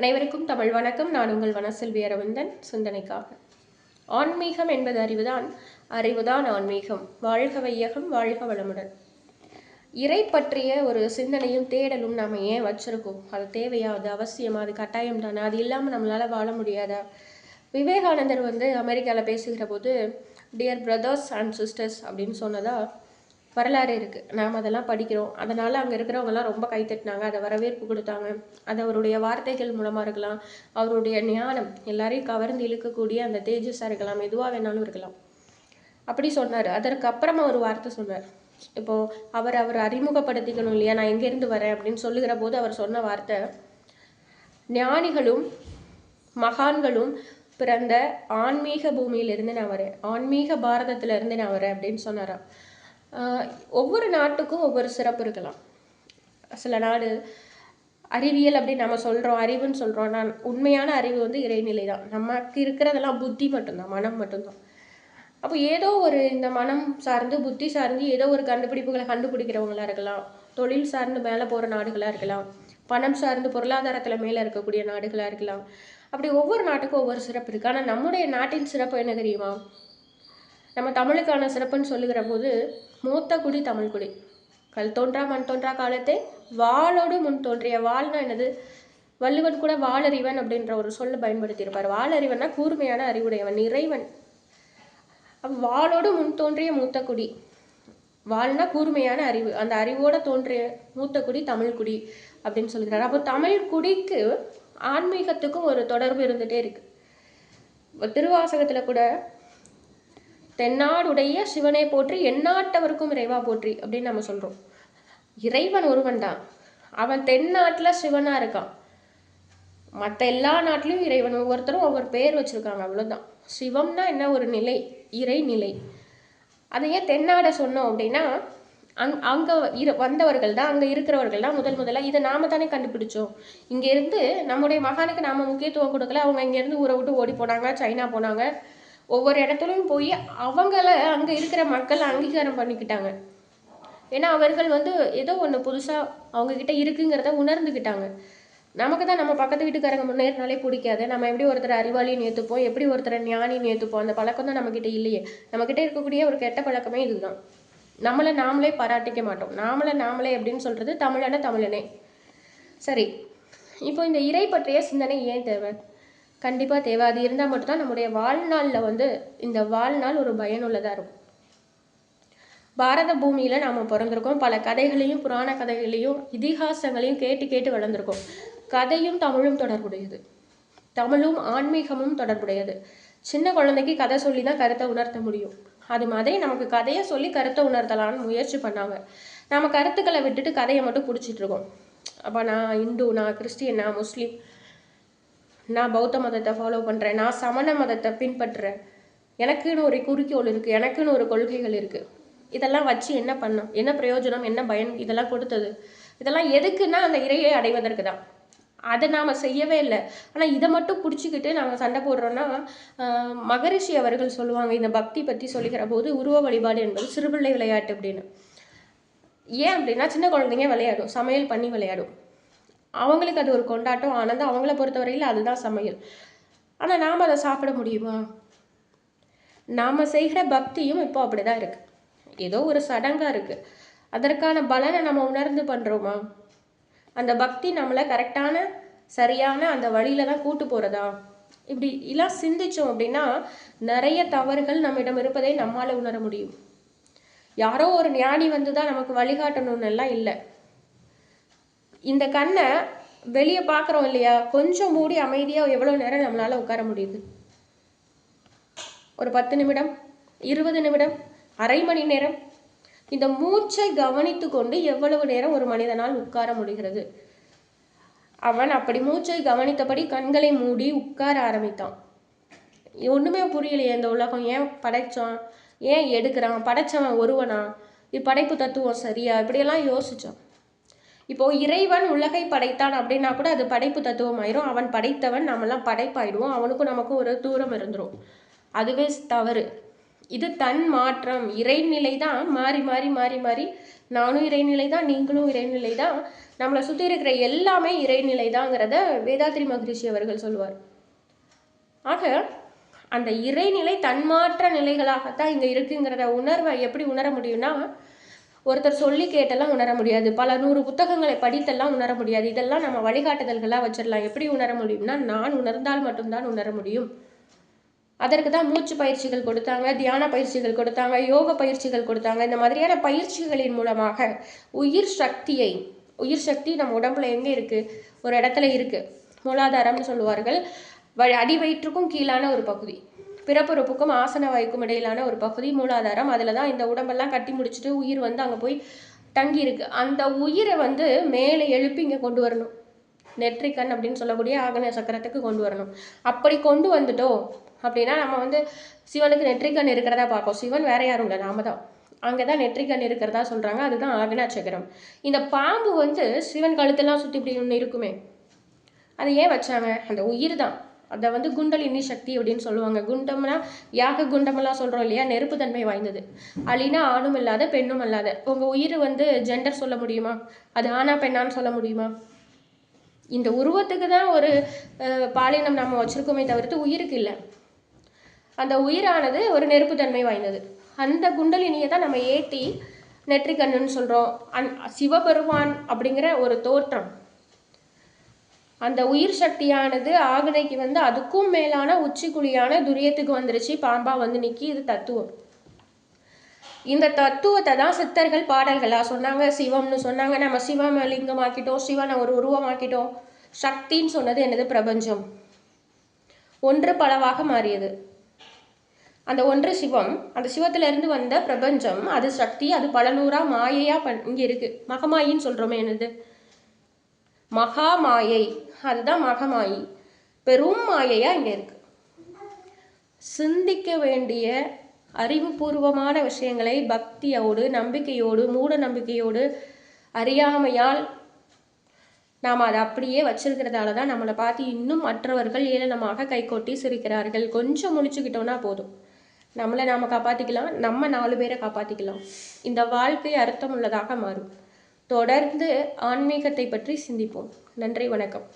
அனைவருக்கும் தமிழ் வணக்கம். நான் உங்கள் வனசெல்வி அரவிந்தன் சிந்தனைக்காக. ஆன்மீகம் என்பது அறிவுதான். அறிவுதான் ஆன்மீகம். வாழ்க வையகம் வாழ்க வளமுடன். இறை பற்றிய ஒரு சிந்தனையும் தேடலும் நாம் ஏன் வச்சிருக்கோம்? அது தேவையா? அது அவசியமா? அது கட்டாயம் தானே? அது இல்லாமல் நம்மளால் வாழ முடியாதா? விவேகானந்தர் வந்து அமெரிக்காவில் பேசுகிற போது டியர் பிரதர்ஸ் அண்ட் சிஸ்டர்ஸ் அப்படின்னு சொன்னதா வரலாறு இருக்குது நாம் அதெல்லாம் படிக்கிறோம். அதனால் அங்கே இருக்கிறவங்கலாம் ரொம்ப கைத்தட்டினாங்க அதை வரவேற்பு கொடுத்தாங்க. அது அவருடைய வார்த்தைகள் மூலமாக இருக்கலாம். அவருடைய ஞானம் எல்லாரையும் கவர்ந்து இழுக்கக்கூடிய அந்த தேஜஸாக இருக்கலாம். எதுவாக வேணாலும் இருக்கலாம். அப்படி சொன்னார். அதற்கு ஒரு வார்த்தை சொன்னார். இப்போது அவர் அவர் அறிமுகப்படுத்திக்கணும் இல்லையா? நான் எங்கேருந்து வரேன் அப்படின்னு சொல்லுகிற போது அவர் சொன்ன வார்த்தை ஞானிகளும் மகான்களும் பிறந்த ஆன்மீக பூமியிலிருந்து நான் வரேன். ஆன்மீக பாரதத்திலிருந்து நான் வரேன் அப்படின்னு சொன்னாராம். ஒவ்வொரு நாட்டுக்கும் ஒவ்வொரு சிறப்பு இருக்கலாம். சில நாடு அறிவியல் அப்படின்னு நம்ம சொல்கிறோம் அறிவுன்னு சொல்கிறோம் நான் உண்மையான அறிவு வந்து இறைநிலை தான். நமக்கு இருக்கிறதெல்லாம் புத்தி மட்டும்தான் மனம் மட்டும்தான். அப்போ ஏதோ ஒரு இந்த மனம் சார்ந்து புத்தி சார்ந்து ஏதோ ஒரு கண்டுபிடிப்புகளை கண்டுபிடிக்கிறவங்களா இருக்கலாம். தொழில் சார்ந்து மேலே போகிற நாடுகளாக இருக்கலாம். பணம் சார்ந்து பொருளாதாரத்தில் மேலே இருக்கக்கூடிய நாடுகளாக இருக்கலாம். அப்படி ஒவ்வொரு நாட்டுக்கும் ஒவ்வொரு சிறப்பு இருக்குது ஆனால் நம்முடைய நாட்டின் சிறப்பு என்ன தெரியுமா? நம்ம தமிழுக்கான சிறப்புன்னு சொல்லுகிற போது மூத்த குடி தமிழ் குடி கல் தோன்றா மண் தோன்றா காலத்தை வாளோடு முன் தோன்றிய வாள்னா என்னது? வள்ளுவன் கூட வாளறிவன் அப்படின்ற ஒரு சொல்ல பயன்படுத்தியிருப்பார். வாளறிவன்னா கூர்மையான அறிவுடையவன் இறைவன். வாளோடு முன் தோன்றிய மூத்த குடி வாள்னா கூர்மையான அறிவு. அந்த அறிவோட தோன்றிய மூத்த குடி தமிழ் குடி அப்படின்னு சொல்கிறார். அப்போ தமிழ் குடிக்கு ஆன்மீகத்துக்கும் ஒரு தொடர்பு இருந்துகிட்டே இருக்கு. திருவாசகத்தில் திருவாசகத்துல கூட தென்னாடுடைய சிவனை போற்றி எந்நாட்டவருக்கும் இறைவா போற்றி அப்படின்னு நம்ம சொல்றோம். இறைவன் ஒருவன் தான் அவன் தென்னாட்டுல சிவனா இருக்கான். மற்ற எல்லா நாட்டிலையும் இறைவன் ஒவ்வொருத்தரும் ஒவ்வொரு பேர் வச்சிருக்காங்க அவ்வளவுதான். சிவம்னா என்ன? ஒரு நிலை இறை நிலை. அதை ஏன் தென்னாட சொன்னோம் அப்படின்னா அங் அங்கே இரு வந்தவர்கள் தான் அங்கே இருக்கிறவர்கள் தான் முதல் முதல்ல இதை நாம தானே கண்டுபிடிச்சோம். இங்கேருந்து நம்முடைய மகானுக்கு நாம முக்கியத்துவம் கொடுக்கல. அவங்க இங்கேருந்து ஊரை விட்டு ஓடி போனாங்க சைனா போனாங்க. ஒவ்வொரு இடத்துலையும் போய் அவங்கள அங்கே இருக்கிற மக்கள் அங்கீகாரம் பண்ணிக்கிட்டாங்க. ஏன்னா அவர்கள் வந்து ஏதோ ஒன்று புதுசாக அவங்கக்கிட்ட இருக்குங்கிறத உணர்ந்துக்கிட்டாங்க. நமக்கு தான் நம்ம பக்கத்து வீட்டுக்காரங்க முன்னேறினாலே பிடிக்காது. நம்ம எப்படி ஒருத்தர் அறிவாளின்னு ஏற்றுப்போம் எப்படி ஒருத்தரை ஞானின்னு ஏற்றுப்போம் அந்த பழக்கம் தான் நம்மக்கிட்ட இல்லையே. நம்மக்கிட்ட இருக்கக்கூடிய ஒரு கெட்ட பழக்கமே இதுதான். நம்மளை நாமளே பாராட்டிக்க மாட்டோம். நாமளை நாமளே அப்படின்னு சொல்கிறது தமிழன தமிழனே. சரி. இப்போ இந்த இறை பற்றிய சிந்தனை ஏன் தேவை? கண்டிப்பாக தேவை. அது இருந்தால் மட்டும்தான் நம்முடைய வாழ்நாளில் வந்து இந்த வாழ்நாள் ஒரு பயனுள்ளதாக இருக்கும். பாரத பூமியில் நாம் பிறந்திருக்கோம். பல கதைகளையும் புராண கதைகளையும் இதிகாசங்களையும் கேட்டு கேட்டு வளர்ந்துருக்கோம். கதையும் தமிழும் தொடர்புடையது. தமிழும் ஆன்மீகமும் தொடர்புடையது. சின்ன குழந்தைக்கு கதை சொல்லி தான் கருத்தை உணர்த்த முடியும். அது மாதிரி நமக்கு கதையை சொல்லி கருத்தை உணர்த்தலான்னு முயற்சி பண்ணாங்க. நம்ம கருத்துக்களை விட்டுட்டு கதையை மட்டும் பிடிச்சிட்டு இருக்கோம். அப்போ நான் இந்து நான் கிறிஸ்டியன் நான் முஸ்லீம் நான் பௌத்த மதத்தை ஃபாலோ பண்ணுறேன் நான் சமண மதத்தை பின்பற்றுறேன். எனக்குன்னு ஒரு குறிக்கோள் இருக்குது எனக்குன்னு ஒரு கொள்கைகள் இருக்குது இதெல்லாம் வச்சு என்ன பண்ணோம் என்ன பிரயோஜனம்? என்ன பயன்? இதெல்லாம் கொடுத்தது. இதெல்லாம் எதுக்குன்னா அந்த இறையை அடைவதற்கு தான். அதை நாம் செய்யவே இல்லை. ஆனால் இதை மட்டும் பிடிச்சிக்கிட்டு நாங்கள் சண்டை போடுறோன்னா மகரிஷி அவர்கள் சொல்லுவாங்க இந்த பக்தி பற்றி சொல்லுகிற போது உருவ வழிபாடு என்பது சிறுபிள்ளை விளையாட்டு அப்படின்னு. ஏன் அப்படின்னா சின்ன குழந்தைங்க விளையாடும். சமையல் பண்ணி விளையாடும். அவங்களுக்கு அது ஒரு கொண்டாட்டம். ஆனந்தம் அவங்கள பொறுத்தவரையில் அதுதான் சமையல். ஆனால் நாம் அதை சாப்பிட முடியுமா? நாம் செய்கிற பக்தியும் இப்போ அப்படி தான் இருக்குது ஏதோ ஒரு சடங்காக இருக்குது அதற்கான பலனை நம்ம உணர்ந்து பண்ணுறோமா அந்த பக்தி நம்மளை கரெக்டான சரியான அந்த வழியில தான் கூட்டு போகிறதா இப்படி எல்லாம் சிந்திச்சோம் அப்படின்னா நிறைய தவறுகள் நம்மிடம் இருப்பதை நம்மால் உணர முடியும். யாரோ ஒரு ஞானி வந்து தான் நமக்கு வழிகாட்டணும்னு எல்லாம் இல்லை. இந்த கண்ணை வெளியே பார்க்குறோம் இல்லையா? கொஞ்சம் மூடி அமைதியாக எவ்வளோ நேரம் நம்மளால் உட்கார முடியுது? ஒரு பத்து நிமிடம் இருபது நிமிடம் அரை மணி நேரம். இந்த மூச்சை கவனித்து கொண்டு எவ்வளவு நேரம் ஒரு மனிதனால் உட்கார முடிகிறது? அவன் அப்படி மூச்சை கவனித்தபடி கண்களை மூடி உட்கார ஆரம்பித்தான். ஒண்ணுமே புரியலையே இந்த உலகம். ஏன் படைச்சான்? ஏன் எடுக்கிறான்? படைச்சவன் ஒருவனா? இது படைப்பு தத்துவம் சரியா? இப்படியெல்லாம் யோசித்தான் இப்போ இறைவன் உலகை படைத்தான் அப்படின்னா கூட அது படைப்பு தத்துவம் ஆயிரும் அவன் படைத்தவன் நம்மலாம் படைப்பாயிடுவோம். அவனுக்கும் நமக்கும் ஒரு தூரம் இருந்துரும். அதுவே தவறு. இது தன் மாற்றம். இறைநிலை தான் மாறி மாறி மாறி மாறி நானும் இறைநிலை தான் நீங்களும் இறைநிலை தான் நம்மளை சுற்றி இருக்கிற எல்லாமே இறைநிலை தாங்கிறத வேதாத்ரி மகரிஷி அவர்கள் சொல்லுவார். ஆக அந்த இறைநிலை தன்மாற்ற நிலைகளாகத்தான் இங்கே இருக்குங்கிறத உணர்வை எப்படி உணர முடியும்னா ஒருத்தர் சொல்லி கேட்டெல்லாம் உணர முடியாது. பல நூறு புத்தகங்களை படித்தெல்லாம் உணர முடியாது. இதெல்லாம் நம்ம வழிகாட்டுதல்களாக வச்சிடலாம் எப்படி உணர முடியும்னா நான் உணர்ந்தால் மட்டும்தான் உணர முடியும். அதற்கு தான் மூச்சு பயிற்சிகள் கொடுத்தாங்க தியான பயிற்சிகள் கொடுத்தாங்க யோக பயிற்சிகள் கொடுத்தாங்க. இந்த மாதிரியான பயிற்சிகளின் மூலமாக உயிர் சக்தியை உயிர் சக்தி நம்ம உடம்புல எங்கே இருக்குது ஒரு இடத்துல இருக்குது மூலாதாரம்னு சொல்லுவார்கள். வ- அடி வயிற்றுக்கும் கீழான ஒரு பகுதி. பிறப்புறுப்புக்கும் ஆசன வாய்க்கும் இடையிலான ஒரு பகுதி மூலாதாரம். அதில் தான் இந்த உடம்பெல்லாம் கட்டி முடிச்சுட்டு உயிர் வந்து அங்கே போய் தங்கி இருக்கு அந்த உயிரை வந்து மேலே எழுப்பி இங்கே கொண்டு வரணும். நெற்றிக்கண் அப்படின்னு சொல்லக்கூடிய ஆகன சக்கரத்துக்கு கொண்டு வரணும். அப்படி கொண்டு வந்துட்டோம் அப்படின்னா நம்ம வந்து சிவனுக்கு நெற்றிக்கண் இருக்கிறதா பார்ப்போம். சிவன் வேற யாரும் இல்லை நாம தான். அங்கே தான் நெற்றிக்கண் இருக்கிறதா சொல்கிறாங்க அதுதான் ஆகன சக்கரம். இந்த பாம்பு வந்து சிவன் கழுத்தெல்லாம் சுற்றி இப்படி ஒன்று இருக்குமே. அது ஏன் வச்சாங்க? அந்த உயிர் தான். அதை வந்து குண்டலினி சக்தி அப்படின்னு சொல்லுவாங்க. குண்டம்னா யாக குண்டமெல்லாம் சொல்கிறோம் இல்லையா? நெருப்பு தன்மை வாய்ந்தது. அலினா ஆணும் இல்லாத பெண்ணும் இல்லாத உங்கள் உயிர் வந்து ஜெண்டர் சொல்ல முடியுமா? அது ஆனா பெண்ணான்னு சொல்ல முடியுமா? இந்த உருவத்துக்கு தான் ஒரு பாலினம் நம்ம வச்சுருக்கோமே தவிர்த்து உயிருக்கு இல்லை. அந்த உயிரானது ஒரு நெருப்புத்தன்மை வாய்ந்தது. அந்த குண்டலினியை தான் நம்ம ஏற்றி நெற்றிக்கண்ணுன்னு சொல்கிறோம் அந் சிவபெருமான் அப்படிங்கிற ஒரு தோற்றம். அந்த உயிர் சக்தியானது ஆகனைக்கு வந்து அதுக்கும் மேலான உச்சிக்குழியான துரியத்துக்கு வந்துருச்சு. பாம்பா வந்து நிக்கி இது தத்துவம். இந்த தத்துவத்தை தான் சித்தர்கள் பாடல்களா சொன்னாங்க. சிவம்னு சொன்னாங்க. நம்ம சிவம் லிங்கமாக்கிட்டோம் சிவனை ஒரு உருவமாக்கிட்டோம். சக்தின்னு சொன்னது என்னது? பிரபஞ்சம். ஒன்று பலவாக மாறியது. அந்த ஒன்று சிவம் அந்த சிவத்துல இருந்து வந்த பிரபஞ்சம் அது சக்தி அது பல நூறா மாயையா பண் இங்க இருக்கு. மகமாயின்னு சொல்றோமே என்னது? மகா மாயை அதுதான் மகமாயி. பெரும் மாயையா இங்க இருக்கு. சிந்திக்க வேண்டிய அறிவுபூர்வமான விஷயங்களை பக்தியோடு நம்பிக்கையோடு மூட நம்பிக்கையோடு அறியாமையால் நாம் அதை அப்படியே வச்சிருக்கிறதால தான் நம்மளை பார்த்து இன்னும் மற்றவர்கள் ஏளனமாக கைகொட்டி சிரிக்கிறார்கள். கொஞ்சம் முழிச்சுக்கிட்டோன்னா போதும். நம்மளை நாம் காப்பாற்றிக்கலாம் நம்ம நாலு பேரை காப்பாற்றிக்கலாம் இந்த வாழ்க்கை அர்த்தம் உள்ளதாக மாறும். தொடர்ந்து ஆன்மீகத்தை பற்றி சிந்திப்போம். நன்றி வணக்கம்.